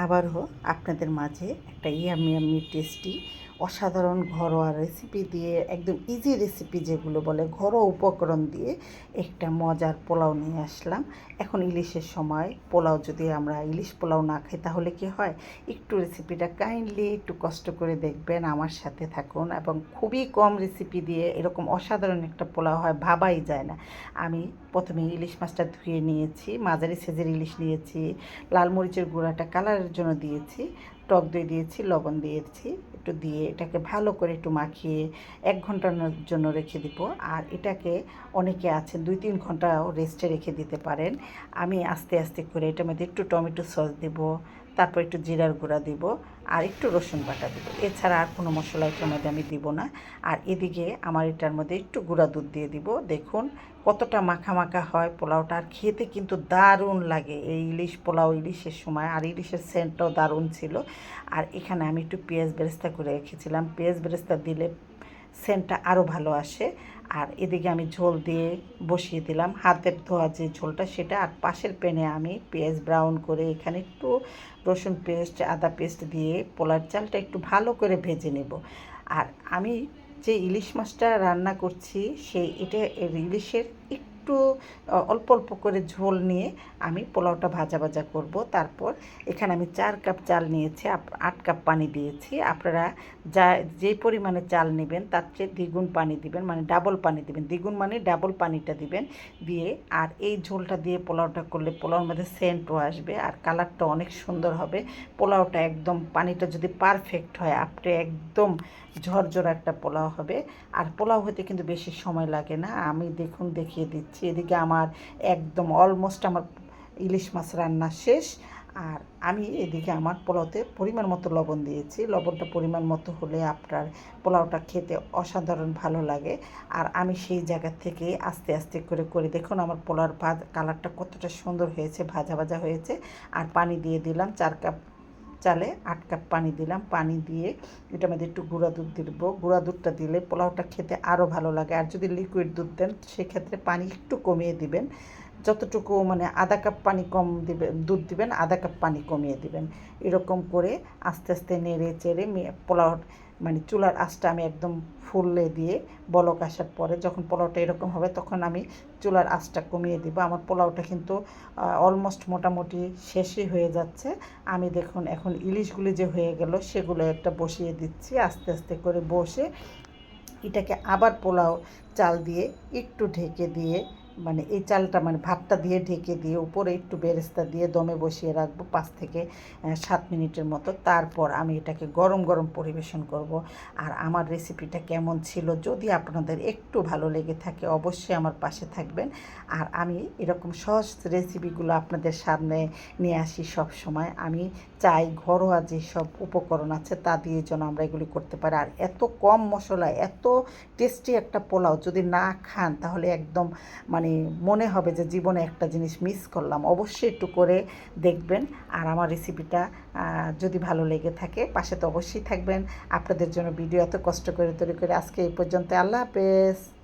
আবারও আপনাদের মাঝে একটা ইয়ামি টেস্টি অসাধারণ ঘরোয়া রেসিপি দিয়ে, একদম ইজি রেসিপি যেগুলো বলে, ঘরোয়া উপকরণ দিয়ে একটা মজার পোলাও নিয়ে আসলাম। এখন ইলিশের সময়, পোলাও যদি আমরা ইলিশ পোলাও না খাই তাহলে কি হয়? একটু রেসিপিটা কাইন্ডলি একটু কষ্ট করে দেখবেন, আমার সাথে থাকুন এবং খুবই কম রেসিপি দিয়ে এরকম অসাধারণ একটা পোলাও হয়, ভাবাই যায় না। আমি প্রথমে ইলিশ মাছটা ধুয়ে নিয়েছি, মাঝারি সেজের ইলিশ নিয়েছি, লাল মরিচের গুঁড়াটা কালারের জন্য দিয়েছি, টক দই দিয়েছি, লবণ দিয়েছি একটু দিয়ে এটাকে ভালো করে একটু মাখিয়ে এক ঘণ্টার জন্য রেখে দিব। আর এটাকে অনেকে আছেন দুই তিন ঘন্টাও রেস্টে রেখে দিতে পারেন। আমি আস্তে আস্তে করে এটার মধ্যে একটু টমেটো সস দেব তারপর একটু জিরার গুঁড়া দিব আর একটু রসুন বাটা দিব। এছাড়া আর কোনো মশলা এটার মধ্যে আমি দিব না। আর এদিকে আমার এটার মধ্যে একটু গুঁড়া দুধ দিয়ে দিব। দেখুন কতটা মাখা মাখা হয় পোলাওটা। আর খেতে কিন্তু দারুণ লাগে এই ইলিশ পোলাও ইলিশের সময়। আর ইলিশের সেন্টটাও দারুণ ছিল। আর এখানে আমি একটু পেঁয়াজ বেরেস্তা করে রেখেছিলাম। পেঁয়াজ বেরেস্তা দিলে সেন্টটা আরও ভালো আসে। আর এদিকে আমি ঝোল দিয়ে বসিয়ে দিলাম। হাতের ধোয়া যে ঝোলটা, সেটা আর পাশের প্যানে আমি পেঁয়াজ ব্রাউন করে এখানে একটু রসুন পেস্ট, আদা পেস্ট দিয়ে পোলার চালটা একটু ভালো করে ভেজে নেব। আর আমি যে ইলিশ মাছটা রান্না করছি সেই এটা ইলিশের একটু অল্প অল্প করে ঝোল নিয়ে আমি পোলাওটা ভাজা ভাজা করব। তারপর এখানে আমি চার কাপ চাল নিয়েছি আট কাপ পানি দিয়েছি। আপনারা যা, যে পরিমাণে চাল নেবেন তার চেয়ে দ্বিগুণ পানি দিবেন মানে ডাবল পানি দিবেন। দ্বিগুণ মানে ডাবল পানিটা দিবেন দিয়ে আর এই ঝোলটা দিয়ে পোলাওটা করলে পোলাওর মধ্যে সেন্টও আসবে আর কালারটা অনেক সুন্দর হবে। পোলাওটা একদম পানিটা যদি পারফেক্ট হয়, আপনি একদম ঝরঝরা একটা পোলাও হবে। আর পোলাও হতে কিন্তু বেশি সময় লাগে না। আমি দেখুন দেখিয়ে দিচ্ছি। এদিকে আমার একদম অলমোস্ট আমার ইলিশ মাছ রান্না শেষ। আর আমি এদিকে আমার পোলাওতে পরিমাণ মতো লবণ দিয়েছি। লবণটা পরিমাণ মতো হলে আপনার পোলাওটা খেতে অসাধারণ ভালো লাগে। আর আমি সেই জায়গা থেকে আস্তে আস্তে করে করে। দেখুন আমার পোলার ভাত, কালারটা কতটা সুন্দর হয়েছে, ভাজা ভাজা হয়েছে। আর পানি দিয়ে দিলাম চার কাপ চালে আট কাপ পানি দিলাম। পানি দিয়ে এটার মধ্যে একটু গুঁড়া দুধ দিব। গুঁড়া দুধটা দিলে পোলাওটা খেতে আরও ভালো লাগে। আর যদি লিকুইড দুধ দেন, সেক্ষেত্রে পানি একটু কমিয়ে দিবেন। যতটুকু মানে আধা কাপ পানি কম দিবেন দুধ দিবেন, আধা কাপ পানি কমিয়ে দিবেন। এরকম করে আস্তে আস্তে নেড়ে চেড়ে পোলাও মানে চুলার আঁচটা আমি একদম ফুললে দিয়ে বলক আসার পরে যখন পোলাওটা এরকম হবে তখন আমি চুলার আঁচটা কমিয়ে দিব। আমার পোলাওটা কিন্তু অলমোস্ট মোটামুটি শেষই হয়ে যাচ্ছে। আমি দেখুন এখন ইলিশগুলি যে হয়ে গেল সেগুলো একটা বসিয়ে দিচ্ছি, আস্তে আস্তে করে বসে এটাকে আবার পোলাও চাল দিয়ে একটু ঢেকে দিয়ে মানে এই চালটা মানে ভাতটা দিয়ে ঢেকে দিয়ে উপরে একটু বেরেস্তা দিয়ে দমে বসিয়ে রাখব পাঁচ থেকে সাত মিনিটের মতো। তারপর আমি এটাকে গরম গরম পরিবেশন করব। আর আমার রেসিপিটা কেমন ছিল যদি আপনাদের একটু ভালো লেগে থাকে অবশ্যই আমার পাশে থাকবেন। আর আমি এরকম সহজ রেসিপিগুলো আপনাদের সামনে নিয়ে আসি সব সময় আমি চাই, ঘরোয়া যেসব উপকরণ আছে তা দিয়ে যেন আমরা এগুলি করতে পারি। আর এত কম মশলা, এত টেস্টি একটা পোলাও যদি না খান, তাহলে একদম মানে মনে হবে যে জীবনে একটা জিনিস মিস করলাম। অবশ্যই একটু করে দেখবেন। আর আমার রেসিপিটা যদি ভালো লেগে থাকে, পাশে তো অবশ্যই থাকবেন। আপনাদের জন্য ভিডিও এত কষ্ট করে তৈরি করে আজকে এই পর্যন্ত আল্লাহ হাফেজ।